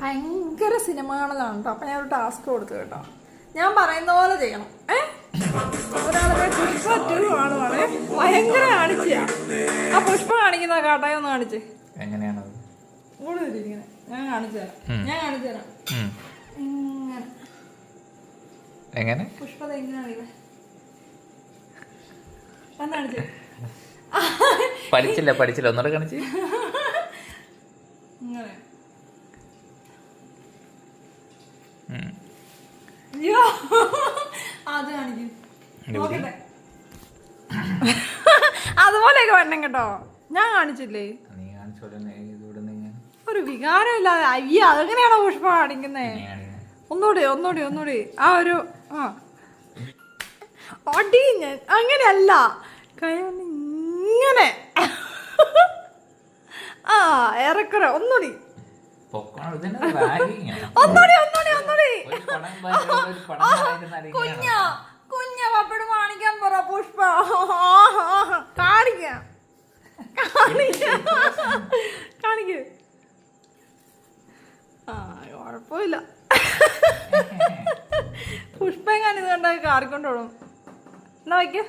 ഭയങ്കര സിനിമ കാണലാണ് കേട്ടോ അപ്പൊ ഞാൻ ഒരു ടാസ്ക് കൊടുത്തു കേട്ടോ. ഞാൻ പറയുന്ന പോലെ ചെയ്യണം. ഏ? ഒരാളെ പുഷ്പ ടു കാണുവാണേ. ഭയങ്കര കാണിച്ചാ ആ പുഷ്പ കാണിക്കുന്ന കാട്ടായ ഒന്ന് കാണിച്ചേ. എങ്ങനെയാണത് ഞാൻ കാണിച്ചു തരാം. ഞാൻ കാണിച്ചു തരാം. ഇങ്ങനെ. എങ്ങനെ? പുഷ്പത പഠിച്ചില്ല പഠിച്ചില്ല. ഒന്നുകൂടെ കാണിച്ച്. ഇങ്ങനെ. അതുപോലെയൊക്കെ വരണം കേട്ടോ. ഞാൻ കാണിച്ചില്ലേ? നീ വികാരം ഇല്ലാതെ ഒരു വികാരമില്ലാതെ അയ്യ അതെങ്ങനെയാണോ പുഷ്പ കാണിക്കുന്നേ? ഒന്നുകൂടി ഒന്നുകൂടി ഒന്നുകൂടി. ആ ഒരു ആ. അടി ഞാൻ അങ്ങനെയല്ല. കൈ കൊണ്ട് ഇങ്ങനെ. ആ ഏറെക്കുറെ. ഒന്നുകൂടി. ഒന്നുകൂടി ഒന്നുകൂടി. കുഞ്ഞ. കുഞ്ഞ പപ്പട് കാണിക്കാൻ പറ പുഷ്പ. കാണിക്കാം. കാണിക്കാം. ആ കുഴപ്പമില്ല. പുഷ്പ എങ്ങാനും ഇത് കണ്ടാൽ കാറിക്കൊണ്ടോളും എന്നാ വയ്ക്കേ.